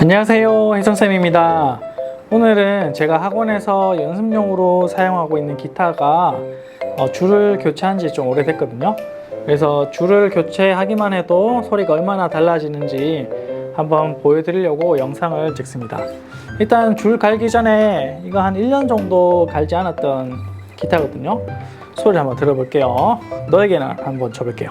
안녕하세요. 혜선쌤입니다. 오늘은 제가 학원에서 연습용으로 사용하고 있는 기타가 어, 줄을 교체한 지 좀 오래됐거든요. 그래서 줄을 교체하기만 해도 소리가 얼마나 달라지는지 한번 보여드리려고 영상을 찍습니다. 일단 줄 갈기 전에 이거 한 1년 정도 갈지 않았던 기타거든요. 소리 한번 들어볼게요. 너에게는 한번 쳐볼게요.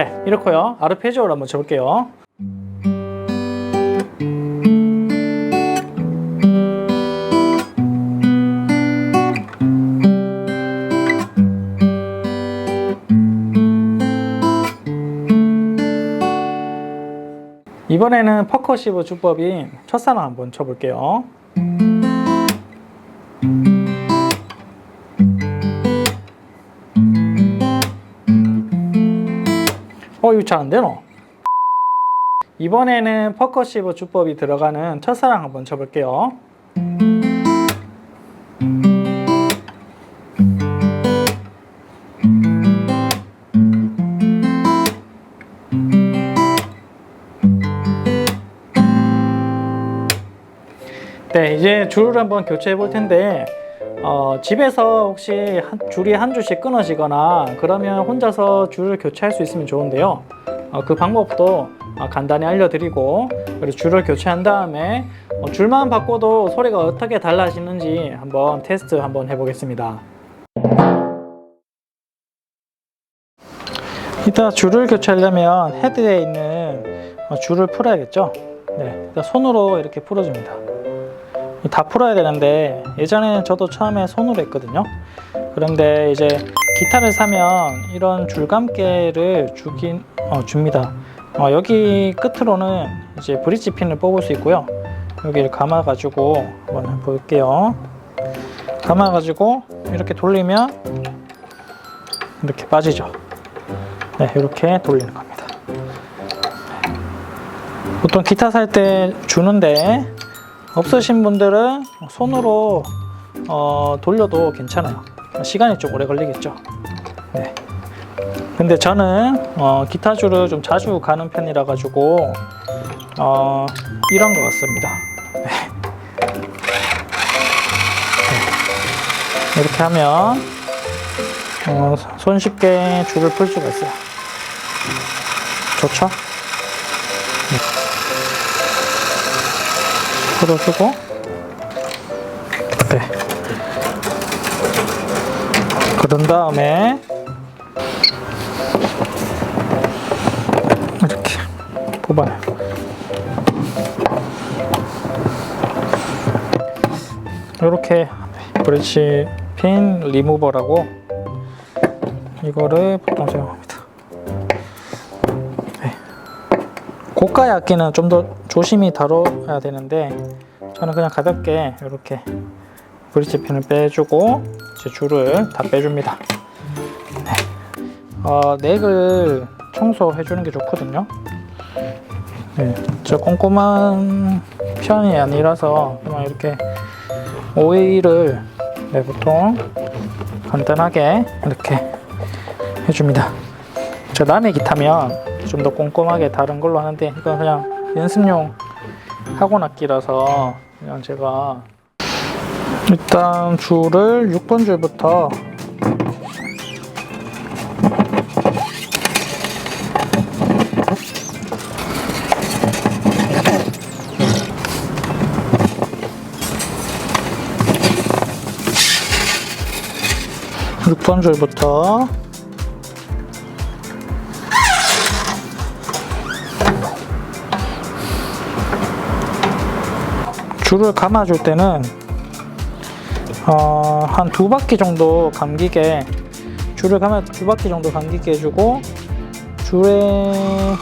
네, 이렇고요. 아르페지오를 한번 쳐볼게요. 이번에는 퍼커시브 주법인 첫사랑 한번 쳐볼게요. 어, 이거 잘 안 되노? 이번에는 퍼커시브 주법이 들어가는 첫사랑 한번 쳐볼게요. 네, 이제 줄을 한번 교체해 볼 텐데, 어, 집에서 혹시 한, 줄이 한 줄씩 끊어지거나 그러면 혼자서 줄을 교체할 수 있으면 좋은데요. 어, 그 방법도 어, 간단히 알려드리고 그리고 줄을 교체한 다음에 어, 줄만 바꿔도 소리가 어떻게 달라지는지 한번 테스트 한번 해보겠습니다. 이따 줄을 교체하려면 헤드에 있는 어, 줄을 풀어야겠죠. 네, 일단 손으로 이렇게 풀어줍니다. 다 풀어야 되는데 예전에는 저도 처음에 손으로 했거든요. 그런데 이제 기타를 사면 이런 줄감개를 주긴 어, 줍니다. 어, 여기 끝으로는 이제 브릿지 핀을 뽑을 수 있고요. 여기를 감아 가지고 한번 볼게요. 감아 가지고 이렇게 돌리면 이렇게 빠지죠. 네, 이렇게 돌리는 겁니다. 보통 기타 살 때 주는데 없으신 분들은 손으로 어, 돌려도 괜찮아요. 시간이 좀 오래 걸리겠죠. 네. 근데 저는 어, 기타 줄을 좀 자주 가는 편이라 가지고 어, 이런 것 같습니다. 네. 네. 이렇게 하면 어, 손쉽게 줄을 풀 수가 있어요. 좋죠? 풀어주고 네. 그런 다음에 이렇게 뽑아요. 이렇게 브릿지 핀 리무버라고 이거를 보통 사용합니다. 네. 고가의 악기는 좀더 조심히 다뤄야 되는데 저는 그냥 가볍게 이렇게 브릿지 핀을 빼주고 제 줄을 다 빼줍니다. 네. 어, 넥을 청소해 주는 게 좋거든요. 네, 저 꼼꼼한 편이 아니라서 그냥 이렇게 오일을 네, 보통 간단하게 이렇게 해줍니다. 저 남의 기타면 좀 더 꼼꼼하게 다른 걸로 하는데 이건 그냥 연습용 학원 악기라서 그냥 제가 일단 줄을 6번 줄부터 육번 줄부터 줄을 감아줄 때는 어, 한 두 바퀴 정도 감기게 줄을 감아 두 바퀴 정도 감기게 해주고 줄에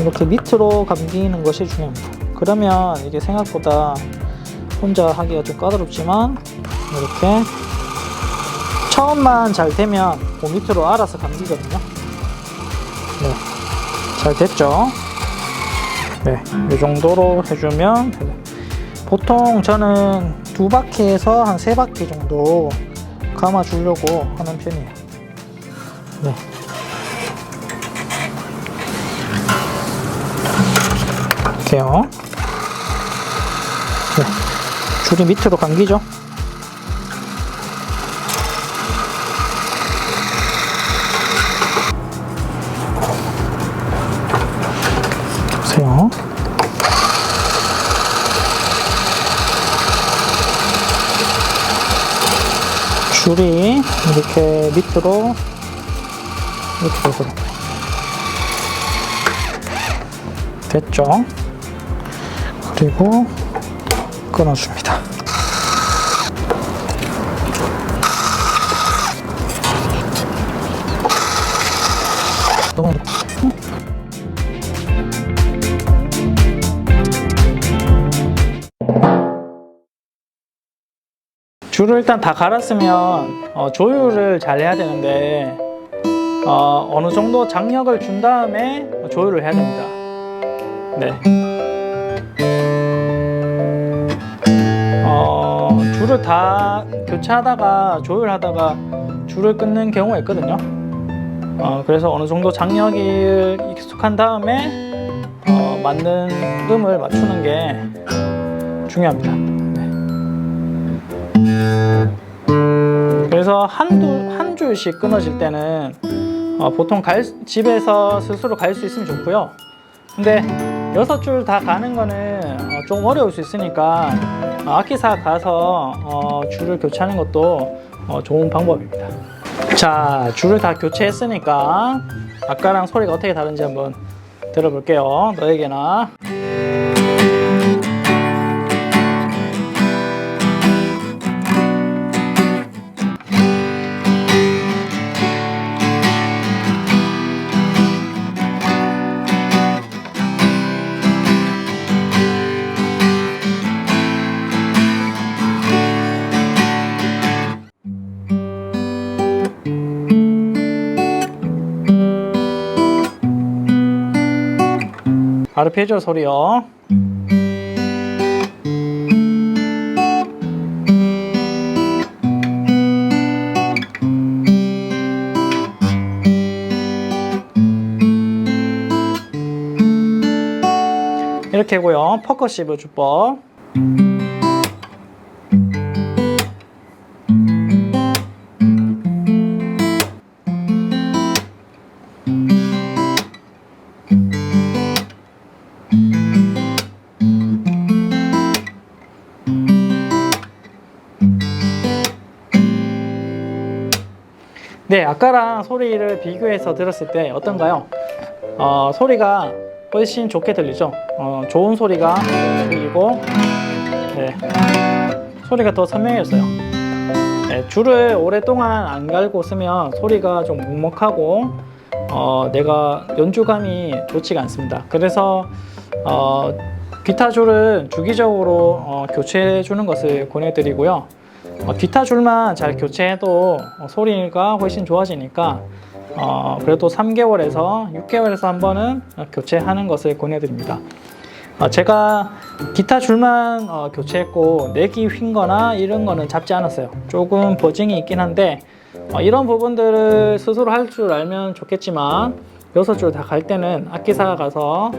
이렇게 밑으로 감기는 것이 중요합니다. 그러면 이게 생각보다 혼자 하기가 좀 까다롭지만 이렇게 처음만 잘 되면 그 밑으로 알아서 감기거든요. 네, 잘 됐죠? 네, 이 정도로 해주면 되고. 보통 저는 두 바퀴에서 한 세 바퀴 정도 감아 주려고 하는 편이에요. 네. 이렇게요. 네. 줄이 밑으로 감기죠? 줄이 이렇게 밑으로 이렇게 되도록 됐죠? 그리고 끊어줍니다. 줄을 일단 다 갈았으면 어, 조율을 잘 해야 되는데 어, 어느 정도 장력을 준 다음에 조율을 해야 됩니다. 네. 어, 줄을 다 교체하다가 조율하다가 줄을 끊는 경우가 있거든요. 어, 그래서 어느 정도 장력이 익숙한 다음에 어, 맞는 음을 맞추는 게 중요합니다. 그래서 한두 한 줄씩 끊어질 때는 어, 보통 갈, 집에서 스스로 갈 수 있으면 좋고요. 근데 여섯 줄 다 가는 거는 어, 좀 어려울 수 있으니까 어, 악기사 가서 어, 줄을 교체하는 것도 어, 좋은 방법입니다. 자, 줄을 다 교체했으니까 아까랑 소리가 어떻게 다른지 한번 들어볼게요. 너에게나. 아르페지오 소리요. 이렇게 고요 퍼커시브 주법. 네, 아까랑 소리를 비교해서 들었을 때 어떤가요? 어, 소리가 훨씬 좋게 들리죠? 어, 좋은 소리가 들리고, 네, 소리가 더 선명해졌어요. 네, 줄을 오랫동안 안 갈고 쓰면 소리가 좀 묵묵하고, 어, 내가 연주감이 좋지가 않습니다. 그래서, 어, 기타 줄은 주기적으로 어, 교체해 주는 것을 권해드리고요. 어, 기타 줄만 잘 교체해도 어, 소리가 훨씬 좋아지니까 어, 그래도 3개월에서 6개월에서 한 번은 어, 교체하는 것을 권해드립니다. 어, 제가 기타 줄만 어, 교체했고 내기 휜거나 이런 거는 잡지 않았어요. 조금 버징이 있긴 한데 어, 이런 부분들을 스스로 할 줄 알면 좋겠지만 여섯 줄 다 갈 때는 악기사 가서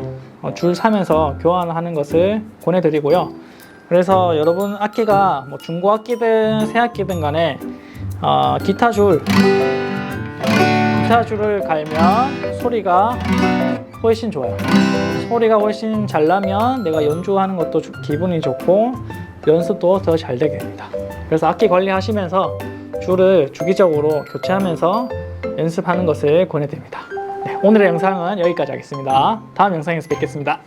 어, 줄 사면서 교환하는 것을 권해드리고요. 그래서 여러분 악기가 뭐 중고 악기든 새 악기든 간에 어, 기타 줄 기타 줄을 갈면 소리가 훨씬 좋아요. 소리가 훨씬 잘 나면 내가 연주하는 것도 주- 기분이 좋고 연습도 더 잘 되게 됩니다. 그래서 악기 관리하시면서 줄을 주기적으로 교체하면서 연습하는 것을 권해드립니다. 네, 오늘의 영상은 여기까지 하겠습니다. 다음 영상에서 뵙겠습니다.